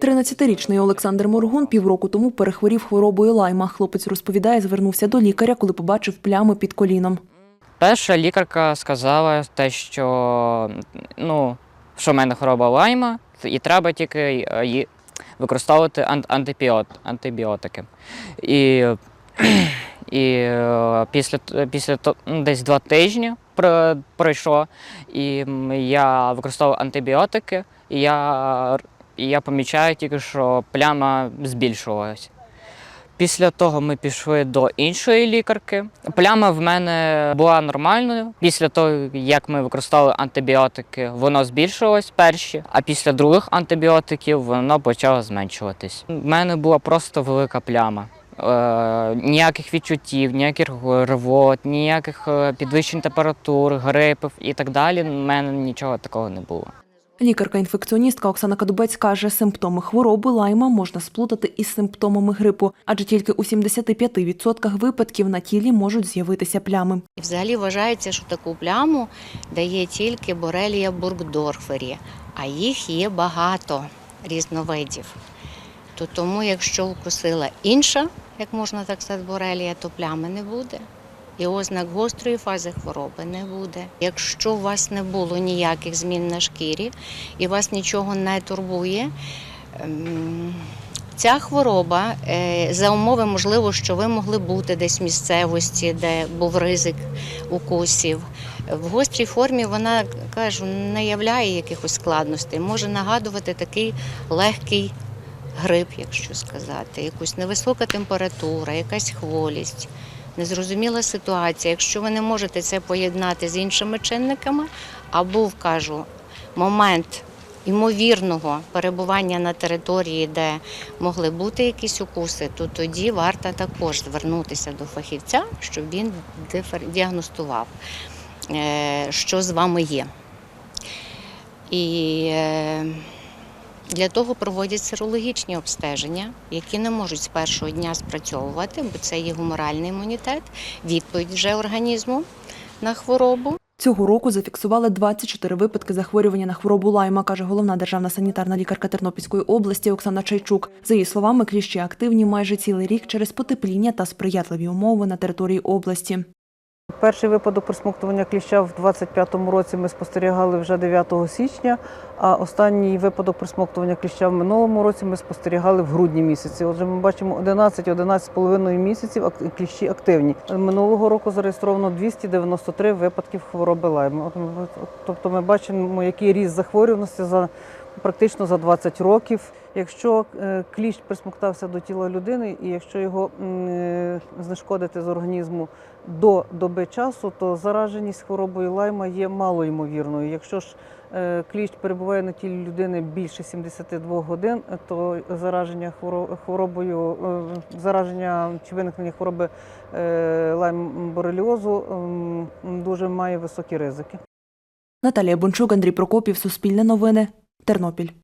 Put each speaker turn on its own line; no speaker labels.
13-річний Олександр Моргун півроку тому перехворів хворобою лайма. Хлопець розповідає, звернувся до лікаря, коли побачив плями під коліном.
Перша лікарка сказала те, що ну, що в мене хвороба лайма, і треба тільки е, її використовувати ан- антибіотики. І, і е, після, після ну, десь два тижні про- пройшло, і я використовував антибіотики, і я, і я помічаю тільки, що пляма збільшувалась. Після того ми пішли до іншої лікарки. Пляма в мене була нормальною. Після того, як ми використовували антибіотики, воно збільшилось перші, а після других антибіотиків воно почало зменшуватись. У мене була просто велика пляма. Е, ніяких відчуттів, ніяких рвот, ніяких е, підвищень температур, грипів і так далі. У мене нічого такого не було.
Лікарка-інфекціоністка Оксана Кадубець каже, симптоми хвороби лайма можна сплутати із симптомами грипу, адже тільки у 75% випадків на тілі можуть з'явитися плями.
І взагалі вважається, що таку пляму дає тільки борелія бургдорфері, а їх є багато різновидів. То тому, якщо вкусила інша, як можна так сказати, борелія, то плями не буде. І ознак гострої фази хвороби не буде. Якщо у вас не було ніяких змін на шкірі і вас нічого не турбує, ем, Ця хвороба е, за умови, можливо, що ви могли бути десь в місцевості, де був ризик укусів. В гострій формі вона кажу, не являє якихось складностей, може нагадувати такий легкий грип, якщо сказати, якусь невисока температура, якась хворість, незрозуміла ситуація. Якщо ви не можете це поєднати з іншими чинниками, або кажу, момент ймовірного перебування на території, де могли бути якісь укуси, то тоді варто також звернутися до фахівця, щоб він діагностував, е, що з вами є. І е, для того проводять серологічні обстеження, які не можуть з першого дня спрацьовувати, бо це є гуморальний імунітет, відповідь вже організму на хворобу.
Цього року зафіксували 24 випадки захворювання на хворобу лайма, каже головна державна санітарна лікарка Тернопільської області Оксана Чайчук. За її словами, кліщі активні майже цілий рік через потепління та сприятливі умови на території області.
Перший випадок присмоктування кліща в 25-му році ми спостерігали вже 9 січня, а останній випадок присмоктування кліща в минулому році ми спостерігали в грудні місяці. Отже, ми бачимо 11-11,5 місяців кліщі активні. Минулого року зареєстровано 293 випадків хвороби лайма. Тобто ми бачимо, який ріст захворюваності за практично за 20 років. Якщо е, кліщ присмоктався до тіла людини, і якщо його е, знешкодити з організму до доби часу, то зараженість хворобою лайма є малоймовірною. Якщо ж е, кліщ перебуває на тілі людини більше 72 годин, то зараження хворо- хворобою, зараження чи виникнення хвороби е, лайм-бореліозу дуже має високі ризики.
Наталія Бончук, Андрій Прокопів, Суспільне новини, Тернопіль.